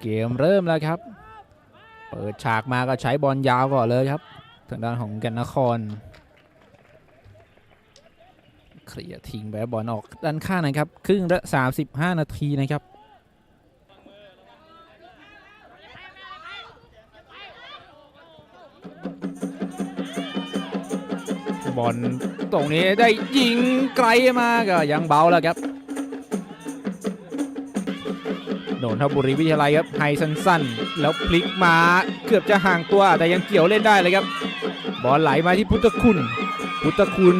เกมเริ่มแล้วครับ เปิดฉากมาก็ใช้บอลยาวก่อนเลยครับ ทางด้านของแก่นนคร เคลียร์ทิ้งไปบบอลออกด้านข้างนะครับ ครึ่งละ35 นาทีนะครับบอลตรงนี้ได้ยิงไกลมาก็ยังเบาแล้วครับ โดนทบุรีวิทยาลัยครับไฮสั้นๆ แล้วพลิกมาเกือบจะห่างตัวแต่ยังเกี่ยวเล่นได้เลยครับ บอลไหลมาที่พุทธคุณ พุทธคุณ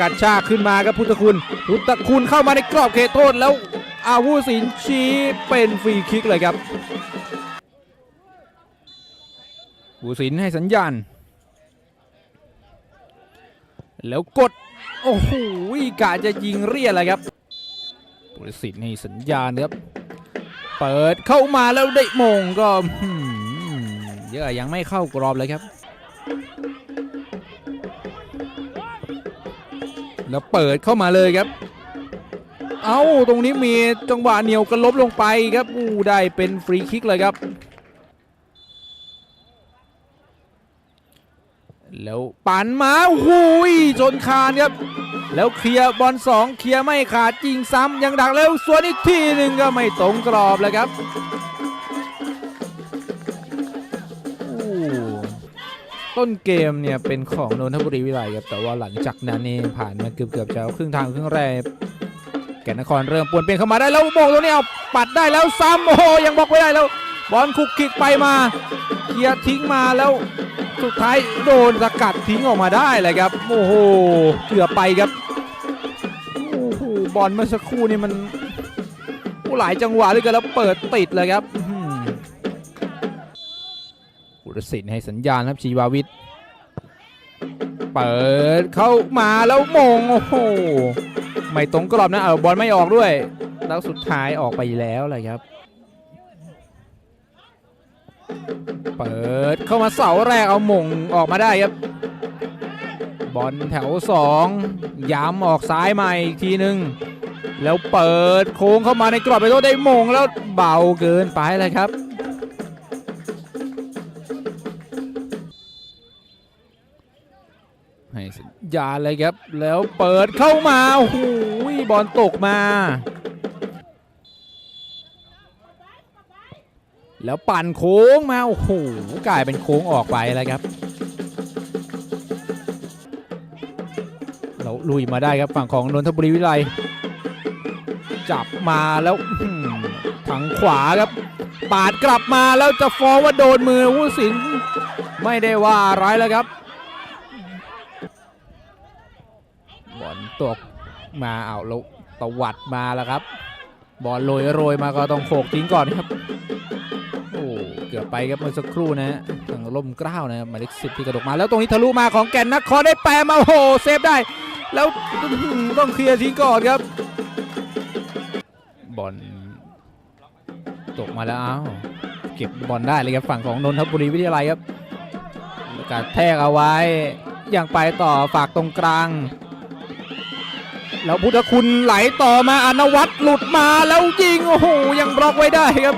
กัดชากขึ้นมาครับพุทธคุณ พุทธคุณเข้ามาในกรอบเขตโทษแล้วอาวุสินชี้เป็นฟรีคิกเลยครับผู้สินให้สัญญาณ แล้วกด โอ้โหกะจะยิงเรียเลยครับผู้สินให้สัญญาณครับ เปิดเข้ามาแล้วได้มงก็เยอะยังไม่เข้ากรอบเลยครับ แล้วเปิดเข้ามาเลยครับ เอ้าตรงนี้มีจังหวะเหนียวกระลบลงไปครับอู้ได้เป็นฟรีคิกเลยครับ แล้วปั่นมาโอ้โหยจนคานครับ แล้วเคลียร์บอลสองเคลียร์ไม่ขาดยิงซ้ำยังดักแล้วสวนอีกทีหนึ่งก็ไม่ตรงกรอบเลยครับต้นเกมเนี่ยเป็นของนนทบุรีวิไลครับแต่ว่าหลังจากนั้นนี่ผ่านมาเกือบเกือบจะครึ่งทางครึ่งแรกแก่นนครเริ่มปวนเปลี่ยนเข้ามาได้แล้วโมงตัวนี้เอาปัดได้แล้วซ้ำโอ้ยังบล็อกไม่ได้แล้วบอลคุกคิกไปมาเคลียร์ทิ้งมาแล้ว สุดท้ายโดนสกัดทิ้งออกมาได้เลยครับโอ้โหเกือบไปครับโอ้โหบอลเมื่อสักครู่นี่มันหลายจังหวะเหลยกันแล้วเปิดติดเลยครับบุรสินให้สัญญาณครับชีวาวิทย์เปิดเข้ามาแล้วมงโอ้โหไม่ตรงกรอบนะเอาบอลไม่ออกด้วย แล้วสุดท้ายออกไปแล้วเลยครับ เปิดเข้ามาเสาแรกเอาหม่งออกมาได้ครับ บอลแถว2ย้ำออกซ้ายมาอีกทีหนึ่งแล้วเปิดโค้งเข้ามาในกรอบไปโทษได้หม่งแล้วเบาเกินไปเลยครับให้สัญญาณเลยครับ แล้วเปิดเข้ามาโอ้โหบอลตกมา แล้วปั่นโค้งมา โอ้โหกลายเป็นโค้งออกไปแล้วครับ เราลุยมาได้ครับฝั่งของนนทบุรีวิไลจับมาแล้วอื้อหือทางขวาครับ ปาดกลับมาแล้วจะฟ้องว่าโดนมือผู้สินไม่ได้ว่าอะไรแล้วครับบอลตกมาเอาแล้วตวัดมาแล้วครับ บอลโรยโรยมาก็ต้องโขกทิ้งก่อนครับ บไปครับเมื่อสักครู่นะฮะทางล่มเกล้าวนะครับหมายเลขสิบที่กระดกมา แล้วตรงนี้ทะลุมาของแก่นนครได้แปรมาโอ้โหเซฟได้ แล้วต้องเคลียร์ทิ้งก่อนครับ บอลตกมาแล้วอ้าวเก็บบอลได้เลยครับฝั่งของนนทบุรีวิทยาลัยครับการแทกเอาไว้ยังไปต่อฝากตรงกลาง แล้วพุทธคุณไหลต่อมาอนวัตรหลุดมาแล้วยิงโอ้โหยังบล็อกไว้ได้ครับ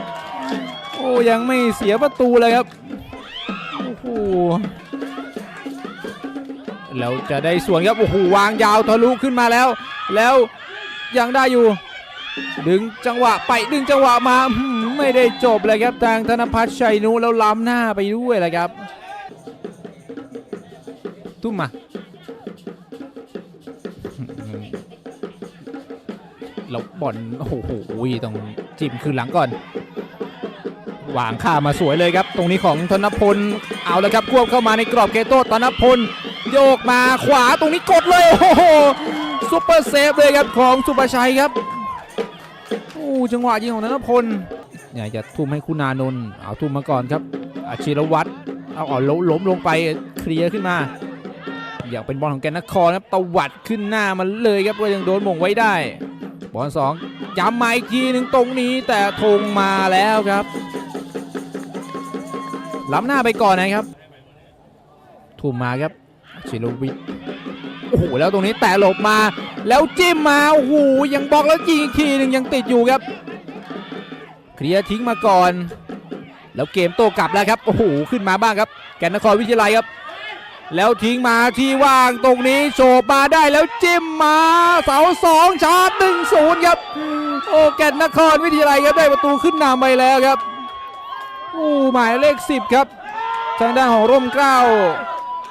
อ้ยังไม่เสียประตูเลยครับโอ้โหแล้วจะได้สวนครับโอ้โหวางยาวทะลุขึ้นมาแล้ว แล้วยังได้อยู่ ดึงจังหวะไปดึงจังหวะมาไม่ได้จบเลยครับทางธนพัฒน์ชัยนุแล้วล้ำหน้าไปด้วยเลยครับ ตุ้มมาแล้วบอลโอ้โหต้องจิ้มคืนหลังก่อน วางข้ามาสวยเลยครับ ตรงนี้ของธนพลเอาแล้วครับควบเข้ามาในกรอบเกโต้ธนพลโยกมาขวาตรงนี้กดเลยโอ้โหซุปเปอร์เซฟเลยครับของสุประชัยครับโอ้จังหวะยิงของธนพลอยากจะทุ่มให้คุณานนท์เอาทุ่มมาก่อนครับอาชิรวัตรเอาเอาล้มล้มลงไปเคลียร์ขึ้นมาอยากเป็นบอลของแกนนครครับตวัดขึ้นหน้ามันเลยครับก็ยังโดนหม่งไว้ได้ บอลสองย้ำมาอีกทีหนึ่งตรงนี้แต่ธงมาแล้วครับ ล้ำหน้าไปก่อนนะครับทุ่มมาครับชิโรวิทโอ้โหแล้วตรงนี้แต่หลบมา แล้วจิ้มมาโอ้โหยังบล็อกแล้วยิงอีกทีหนึ่งยังติดอยู่ครับเคลียร์ทิ้งมาก่อน แล้วเกมโต้กลับแล้วครับโอ้โหขึ้นมาบ้างครับ แก่นนครวิทยาลัยครับ แล้วทิ้งมาที่ว่างตรงนี้โฉบมาได้แล้วจิ้มมา เสาสองชาร์จหนึ่งศูนย์ครับโอ้แก่นนครวิทยาลัยครับได้ประตูขึ้นนำไปแล้วครับ โอ้หมายเลขสิบครับทางด้านของร่มเกล้า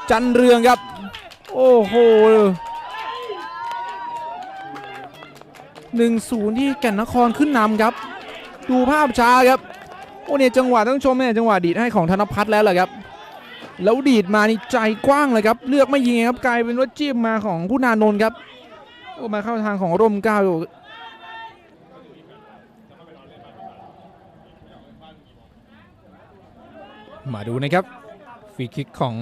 จันเรืองครับ โอ้โหหนึ่งศูนย์ที่แก่นนครขึ้นนำครับ ดูภาพช้าครับโอ้เนี่ยจังหวะต้องชมเนี่ยจังหวะดีดให้ของธนพัฒน์แล้วแหละครับ แล้วดีดมานี่ใจกว้างเลยครับ เลือกไม่ยิงครับกลายเป็นว่าจิ้มมาของผู้นานนท์ครับโอ้มาเข้าทางของร่มเกล้าอยู่ มาดูนะครับฟรีคิกของ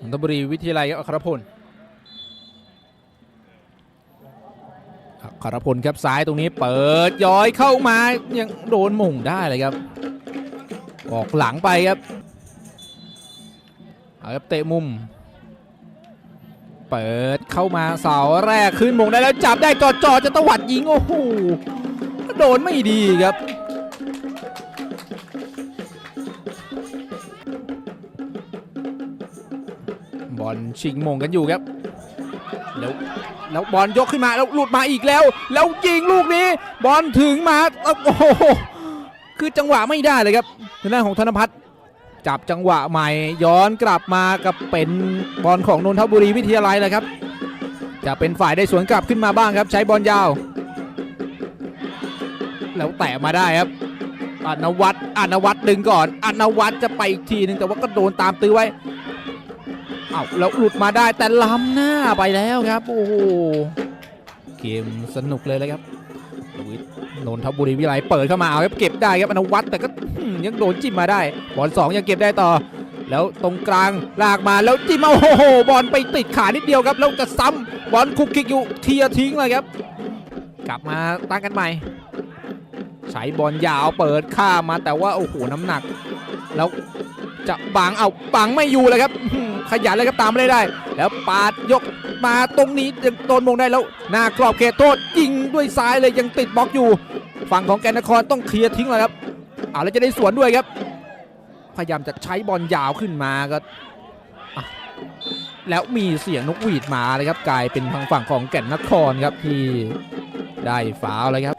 นนทบุรีวิทยาลัยครับอัครพลอัครพลครับซ้ายตรงนี้เปิดย้อยเข้ามายังโดนหม่งได้เลยครับ ออกหลังไปครับเอาครับเตะมุม เปิดเข้ามาเสาแรกขึ้นมุงได้แล้วจับได้จอดจอจะตวัดยิงโอ้โหโดนไม่ดีครับ ชิงมงกันอยู่ครับแล้วแล้วบอลยกขึ้นมาแล้วหลุดมาอีกแล้ว แล้วยิงลูกนี้ บอลถึงมาโอ้โหคือจังหวะไม่ได้เลยครับทางด้านของธนพัฒน์จับจังหวะใหม่ย้อนกลับมากับเป็นบอลของนนทบุรีวิทยาลัยเลยครับ จะเป็นฝ่ายได้สวนกลับขึ้นมาบ้างครับ ใช้บอลยาว แล้วแตะมาได้ครับอนวัตรอนวัตรดึงก่อนอนวัตรจะไปอีกทีนึงแต่ว่าก็โดนตามตื้อไว้ เอาแล้วหลุดมาได้แต่ล้ำหน้าไปแล้วครับ โอ้โหเกมสนุกเลยเลยครับลุยนนทบุรีวิทยาลัยเปิดเข้ามาเอาครับเก็บได้ครับอนวัตแต่ก็ยังโดนจิ้มมาได้บอลสองยังเก็บได้ต่อ แล้วตรงกลางลากมาแล้วจิ้มเอาโอ้โหบอลไปติดขานิดเดียวครับแล้วจะซ้ำบอลคุกคิกอยู่เคลียทิ้งเลยครับ กลับมาตั้งกันใหม่ใช้บอลยาวเปิดข้ามมาแต่ว่าโอ้โหน้ำหนัก แล้ว จะบังเอาบังไม่อยู่เลยครับ ขยันเลยครับตามไม่ได้ แล้วปาดยกมาตรงนี้โดนมงได้แล้วหน้ากรอบเขตโทษยิงด้วยซ้ายเลยยังติดบล็อกอยู่ ฝั่งของแกนนครต้องเคลียร์ทิ้งเลยครับเอาแล้วจะได้สวนด้วยครับ พยายามจะใช้บอลยาวขึ้นมาก็แล้วมีเสียงนกหวีดมาเลยครับ กลายเป็นทางฝั่งของแก่นนครครับที่ได้ฟาวเลยครับ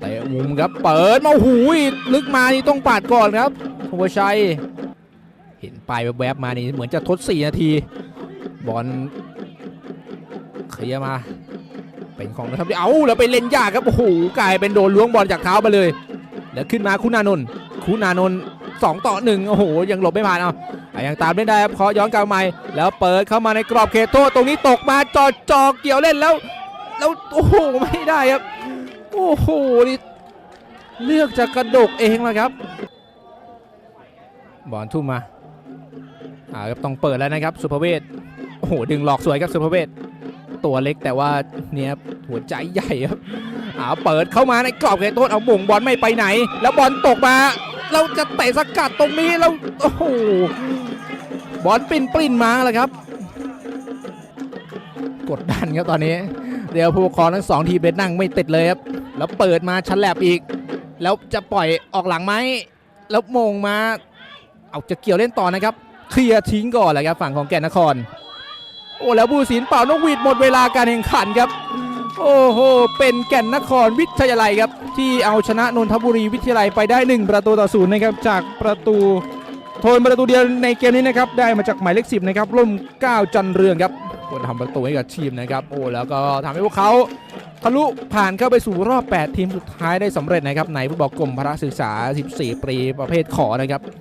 เตะมุม ครับเปิดมาหูยลึกมานี่ต้องปาดก่อนครับธวชัย เห็นปลายแวบๆมานี่เหมือนจะทด 4 นาที บอลเคลียร์มา เป็นของนะครับเอาแล้วไปเล่นยากครับโอ้โหกลายเป็นโดนล้วงบอลจากเท้าไปเลย แล้วขึ้นมาคุณานนท์คุณานนท์สองต่อหนึ่งโอ้โห ยังหลบไม่ผ่านเอายังตามไม่ได้ครับขอย้อนกลับมาใหม่แล้วเปิดเข้ามาในกรอบเขตโทษตรงนี้ตกมาจอดจอเกี่ยวเล่นแล้ว แล้วโอ้โหไม่ได้ครับ โอ้โหนี่ เลือกจะกระดกเองแล้วครับบอลทุ่มมาอ่าครับต้องเปิดแล้วนะครับสุภเวศโอ้โหดึงหลอกสวยครับสุภเวศตัวเล็กแต่ว่าเนี่ยหัวใจใหญ่ครับเอาเปิดเข้ามาในกรอบเขตโทษเอาบ่งบอลไม่ไปไหน แล้วบอลตกมา เราจะเตะสกัดตรงนี้แล้วโอ้โหบอลปิ้นปิ้นมาแล้วครับ กดดันครับตอนนี้ เดี๋ยวผู้ปกครองทั้งสองทีมเป็นนั่งไม่ติดเลยครับ แล้วเปิดมาชั้นแลบอีก แล้วจะปล่อยออกหลังไหมแล้วมงมาเอาจะเกี่ยวเล่นต่อนะครับเคลียร์ทิ้งก่อนเลยครับฝั่งของแก่นนคร โอ้แล้วบูสินเป่านกหวีดหมดเวลาการแข่งขันครับ โอ้โหเป็นแก่นนครวิทยาลัยครับ ที่เอาชนะนนทบุรีวิทยาลัยไปได้ 1 ประตูต่อศูนย์นะครับจากประตูโทนประตูเดียวในเกมนี้นะครับได้มาจากหมายเลขสิบนะครับร่มเก้าจันเรืองครับคนทำประตูให้กับทีมนะครับ โอ้แล้วก็ทำให้พวกเขา ทะลุผ่านเข้าไปสู่รอบ 8 ทีมสุดท้ายได้สำเร็จนะครับในฟุตบอลกลมพระศึกษา 14 ปีประเภทขอนะครับ